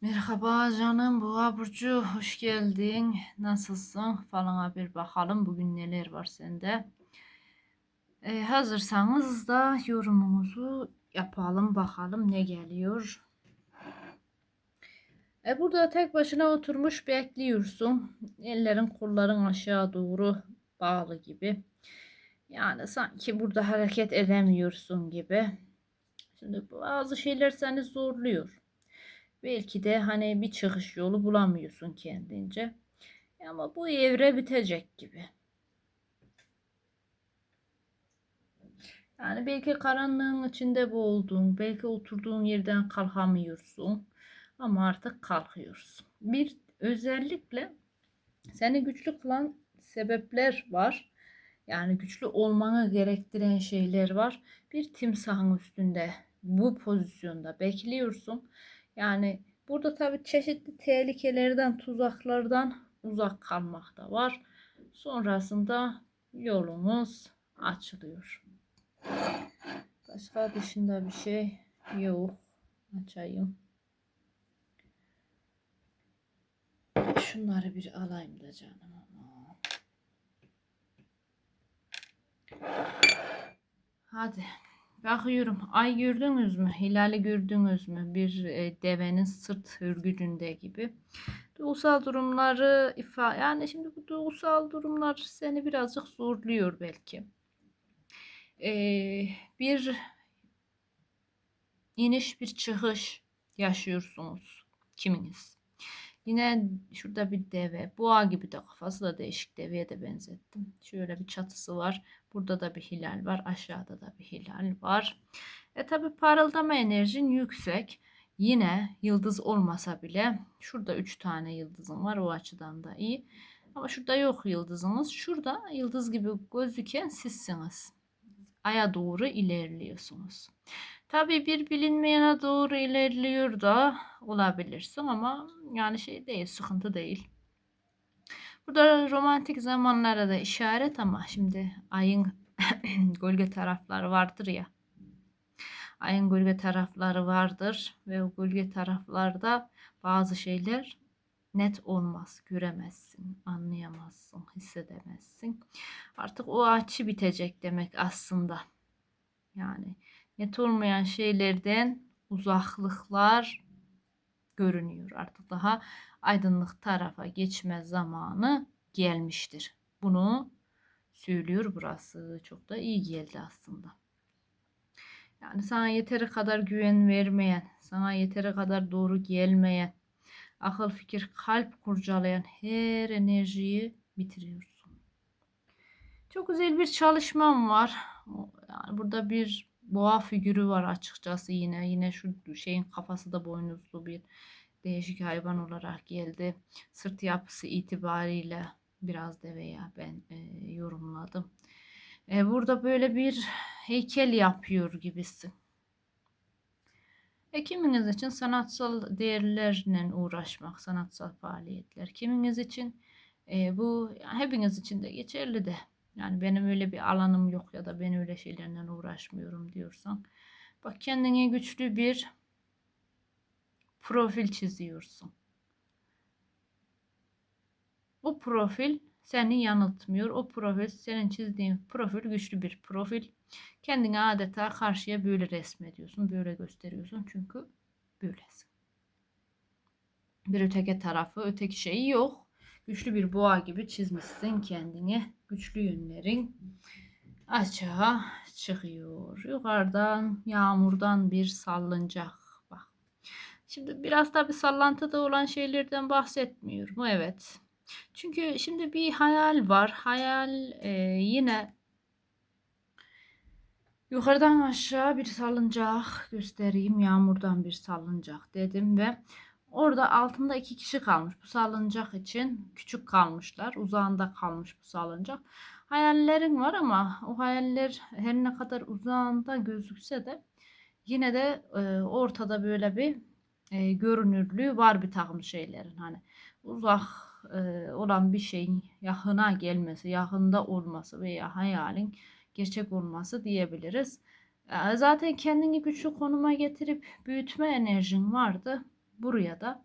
Merhaba canım Boğa Burcu hoş geldin. Nasılsın? Falana bir bakalım bugün neler var sende. Ee, hazırsanız da yorumumuzu yapalım bakalım ne geliyor. E, burada tek başına oturmuş bekliyorsun. Ellerin kolların aşağı doğru bağlı gibi. Yani sanki burada hareket edemiyorsun gibi. Şimdi bazı şeyler seni zorluyor. Belki de hani bir çıkış yolu bulamıyorsun kendince. Ama bu evre bitecek gibi. Yani belki karanlığın içinde boğuldun, belki oturduğun yerden kalkamıyorsun ama artık kalkıyorsun. Bir özellikle seni güçlü kılan sebepler var. Yani güçlü olmanı gerektiren şeyler var. Bir timsahın üstünde bu pozisyonda bekliyorsun. Yani burada tabii çeşitli tehlikelerden, tuzaklardan uzak kalmak da var. Sonrasında yolumuz açılıyor. Başka dışında bir şey yok. Açayım. Şunları bir alayım da canım. Hadi. Bakıyorum. Ay gördünüz mü? Hilali gördünüz mü? Bir e, devenin sırt hürgücünde gibi. Duygusal durumları ifa yani şimdi bu duygusal durumlar seni birazcık zorluyor belki. Ee, bir iniş bir çıkış yaşıyorsunuz kiminiz. Yine şurada bir deve. Boğa gibi de kafası da değişik deveye de benzettim. Şöyle bir çatısı var. Burada da bir hilal var. Aşağıda da bir hilal var. E tabi parıldama enerjin yüksek. Yine yıldız olmasa bile şurada 3 tane yıldızım var. O açıdan da iyi. Ama şurada yok yıldızınız. Şurada yıldız gibi gözüken sizsiniz. Aya doğru ilerliyorsunuz. Tabii bir bilinmeyene doğru ilerliyor da olabilirsin ama yani şey değil, sıkıntı değil. Burada romantik zamanlara da işaret ama şimdi ayın gölge tarafları vardır ya. Ayın gölge tarafları vardır ve o gölge taraflarda bazı şeyler net olmaz, göremezsin, anlayamazsın, hissedemezsin. Artık o açı bitecek demek aslında. Yani net olmayan şeylerden uzaklıklar görünüyor. Artık daha aydınlık tarafa geçme zamanı gelmiştir. Bunu söylüyor burası. Çok da iyi geldi aslında. Yani sana yeteri kadar güven vermeyen, sana yeteri kadar doğru gelmeyen, akıl fikir kalp kurcalayan her enerjiyi bitiriyorsun. Çok güzel bir çalışmam var. Yani burada bir boğa figürü var açıkçası yine. Yine şu şeyin kafası da boynuzlu bir değişik hayvan olarak geldi. Sırt yapısı itibariyle biraz da veya ben e, yorumladım. E, burada böyle bir heykel yapıyor gibisin. E, kiminiz için sanatsal değerlerle uğraşmak, sanatsal faaliyetler. Kiminiz için e, bu hepiniz için de geçerli de. Yani benim öyle bir alanım yok ya da ben öyle şeylerle uğraşmıyorum diyorsan. Bak kendine güçlü bir profil çiziyorsun. O profil seni yanıltmıyor. O profil senin çizdiğin profil güçlü bir profil. Kendini adeta karşıya böyle resmediyorsun. Böyle gösteriyorsun. Çünkü böylesin. Bir öteki tarafı, öteki şeyi yok. Güçlü bir boğa gibi çizmişsin kendini. Güçlü yönlerin açığa çıkıyor. Yukarıdan yağmurdan bir sallıncak. Bak. Şimdi biraz da bir sallantıda olan şeylerden bahsetmiyorum. Evet. Çünkü şimdi bir hayal var. Hayal e, yine yukarıdan aşağı bir salıncak göstereyim. Yağmurdan bir salıncak dedim ve orada altında iki kişi kalmış. Bu salıncak için küçük kalmışlar. Uzağında kalmış bu salıncak. Hayallerin var ama o hayaller her ne kadar uzağında gözükse de yine de e, ortada böyle bir e, görünürlüğü var bir takım şeylerin. Hani uzak e, olan bir şeyin yakına gelmesi, yakında olması veya hayalin gerçek olması diyebiliriz. E, zaten kendini güçlü konuma getirip büyütme enerjin vardı. Buraya da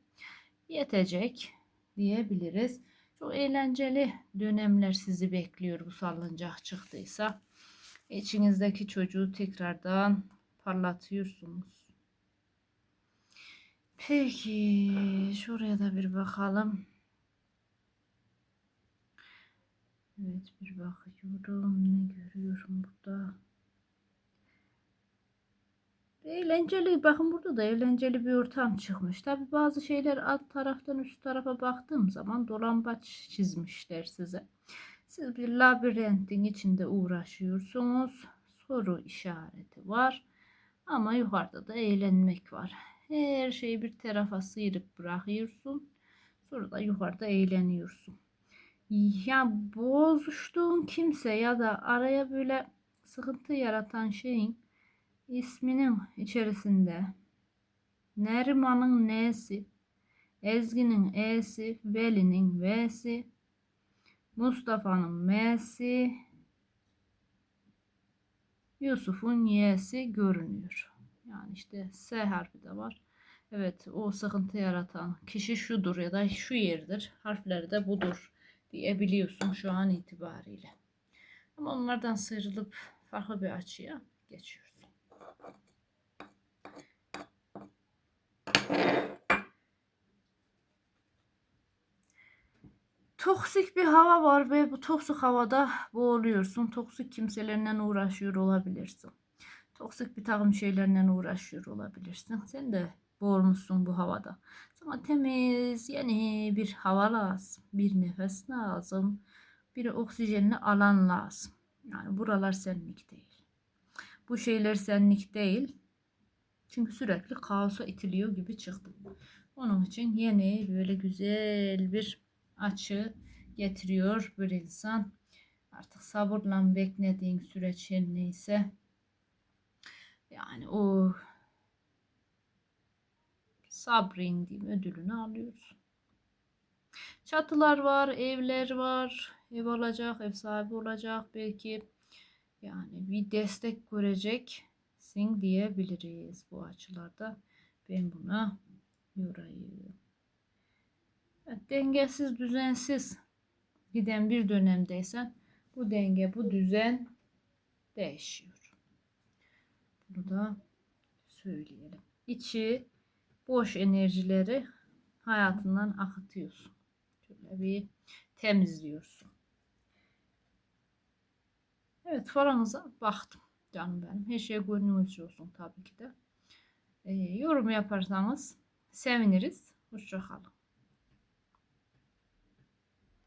yetecek diyebiliriz. Çok eğlenceli dönemler sizi bekliyor bu salıncak çıktıysa. İçinizdeki çocuğu tekrardan parlatıyorsunuz. Peki şuraya da bir bakalım. Evet bir bakıyorum ne görüyorum burada. Eğlenceli bakın burada da eğlenceli bir ortam çıkmış. Tabi bazı şeyler alt taraftan üst tarafa baktığım zaman dolambaç çizmişler size. Siz bir labirentin içinde uğraşıyorsunuz. Soru işareti var. Ama yukarıda da eğlenmek var. Her şeyi bir tarafa sıyırıp bırakıyorsun. Sonra da yukarıda eğleniyorsun. Ya bozuştuğun kimse ya da araya böyle sıkıntı yaratan şeyin isminin içerisinde Neriman'ın N'si, Ezgi'nin E'si, Veli'nin V'si, Mustafa'nın M'si, Yusuf'un Y'si görünüyor. Yani işte S harfi de var. Evet o sıkıntı yaratan kişi şudur ya da şu yerdir. Harfleri de budur diyebiliyorsun şu an itibariyle. Ama onlardan sıyrılıp farklı bir açıya geçiyoruz. Toksik bir hava var ve bu toksik havada boğuluyorsun. Toksik kimselerle uğraşıyor olabilirsin. Toksik bir takım şeylerle uğraşıyor olabilirsin. Sen de boğulmuşsun bu havada. Sana temiz, yeni bir hava lazım. Bir nefes lazım. Bir oksijenli alan lazım. Yani buralar senlik değil. Bu şeyler senlik değil. Çünkü sürekli kaosa itiliyor gibi çıktım. Onun için yeni böyle güzel bir açı getiriyor bir insan. Artık sabırla beklediğin süreç her neyse. Yani o sabrın diyeyim ödülünü alıyorsun. Çatılar var, evler var. Ev alacak, ev sahibi olacak belki. Yani bir destek göreceksin diyebiliriz bu açılarda. Ben buna yorayım. Evet, dengesiz, düzensiz giden bir dönemdeysen bu denge, bu düzen değişiyor. Bunu da söyleyelim. İçi boş enerjileri hayatından akıtıyorsun. Şöyle bir temizliyorsun. Evet faranıza baktım canım benim. Her şey gönlünüzce olsun tabii ki de. Ee, yorum yaparsanız seviniriz. Hoşçakalın.